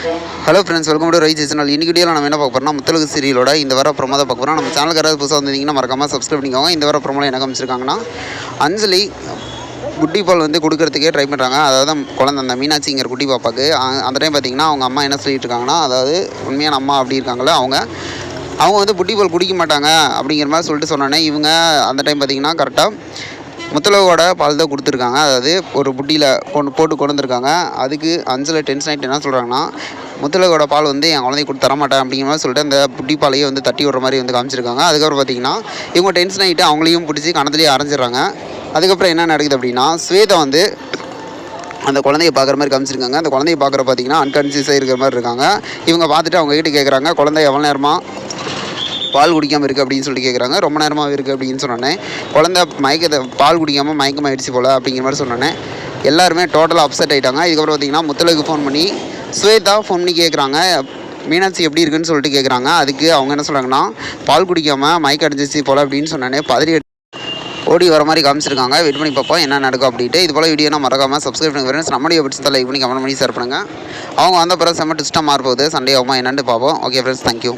Hello friends welcome to rice channel இன்னைக்கு வீடியோவில் நம்ம என்ன பார்க்க போகிறோம்னா முத்தலகு சீரியலோட இந்த வர ப்ரோமோ தான் பார்க்க போகிறோம் நம்ம சேனலுக்கு யாராவது புதுசாக வந்திருந்தீங்கன்னா மறக்காமல் சப்ஸ்கிரைப் பண்ணிக்கோங்க. இந்த வர ப்ரோமோவில் என்ன காமிச்சிருக்காங்கன்னா அஞ்சலி குட்டி பால் வந்து கொடுக்கறதுக்கே ட்ரை பண்ணுறாங்க அதாவது குழந்தை அந்த மீனாட்சிங்கிற குட்டி பாப்பாக்கு. அந்த டைம் பார்த்திங்கன்னா அவங்க அம்மா என்ன சொல்லிட்டு இருக்காங்கன்னா அதாவது உண்மையான அம்மா அப்படி இருக்காங்களோ அவங்க அவங்க வந்து புட்டி பால் குடிக்க மாட்டாங்க அப்படிங்கிற மாதிரி சொல்லிட்டு சொன்னோன்னே இவங்க அந்த டைம் பார்த்தீங்கன்னா கரெக்டாக முத்தலகோட பால் தான் கொடுத்துருக்காங்க. அதாவது ஒரு புட்டியில் கொண்டு போட்டு கொண்டு வந்திருக்காங்க. அதுக்கு அஞ்சலில் டென்ஷன் ஆகிட்டு என்ன சொல்கிறாங்கன்னா முத்தலகோட பால் வந்து என் குழந்தைய கொடுத்து தரமாட்டேன் அப்படிங்கிற மாதிரி சொல்லிட்டு அந்த புட்டி பாலையே வந்து தட்டி விடுற மாதிரி வந்து காமிச்சிருக்காங்க. அதுக்கப்புறம் பார்த்தீங்கன்னா இவங்க டென்ஷன் ஆகிட்டு அவங்களையும் பிடிச்சி கணத்துலேயே அரைஞ்சிடுறாங்க. அதுக்கப்புறம் என்ன நடக்குது அப்படின்னா ஸ்வேதா வந்து அந்த குழந்தைய பார்க்குற மாதிரி காமிச்சிருக்காங்க. அந்த குழந்தைய பார்க்குற பார்த்தீங்கன்னா அன்கான்சியஸாக இருக்கிற மாதிரி இருக்காங்க. இவங்க பார்த்துட்டு அவங்க கிட்ட கேட்குறாங்க குழந்தை எவ்வளோ நேரமாக பால் குடிக்காமல் இருக்குது அப்படின்னு சொல்லிட்டு கேட்குறாங்க ரொம்ப நேரமாக இருக்குது அப்படின்னு சொன்னோன்னே குழந்தை மயக்கத்தை பால் குடிக்காமல் மயக்கமாயிடுச்சு போல் அப்படிங்கிற மாதிரி சொன்னோன்னே எல்லாருமே டோட்டலாக அப்செட் ஆகிட்டாங்க இதுக்கப்புறம் பார்த்தீங்கன்னா முத்தலுக்கு ஃபோன் பண்ணி ஸ்வேதா ஃபோன் பண்ணி கேட்குறாங்க மீனாட்சி எப்படி இருக்குன்னு சொல்லிட்டு கேட்குறாங்க அதுக்கு அவங்க என்ன சொல்கிறாங்கன்னா பால் குடிக்காமல் மயக்க அடிச்சிச்சு போல் அப்படின்னு சொன்னோன்னே பதறி ஓடி வர மாதிரி காமிச்சிருக்காங்க. வெயிட் பண்ணி பார்ப்போம் என்ன நடக்கும் அப்படின்ட்டு. இது போல் வீடியோனா மறக்காமல் சப்ஸ்கிரைப் பண்ணுங்க ஃப்ரெண்ட்ஸ் நம்மளுடைய பிடிச்சதில் லைக் பண்ணி கமெண்ட் பண்ணி ஷேர் பண்ணுங்கள் அவங்க வந்த பிறகு செம்ம டிஸ்டாக மாறப்போகுது. சண்டே ஆகுமா என்னென்னு பார்ப்போம். Okay friends thank you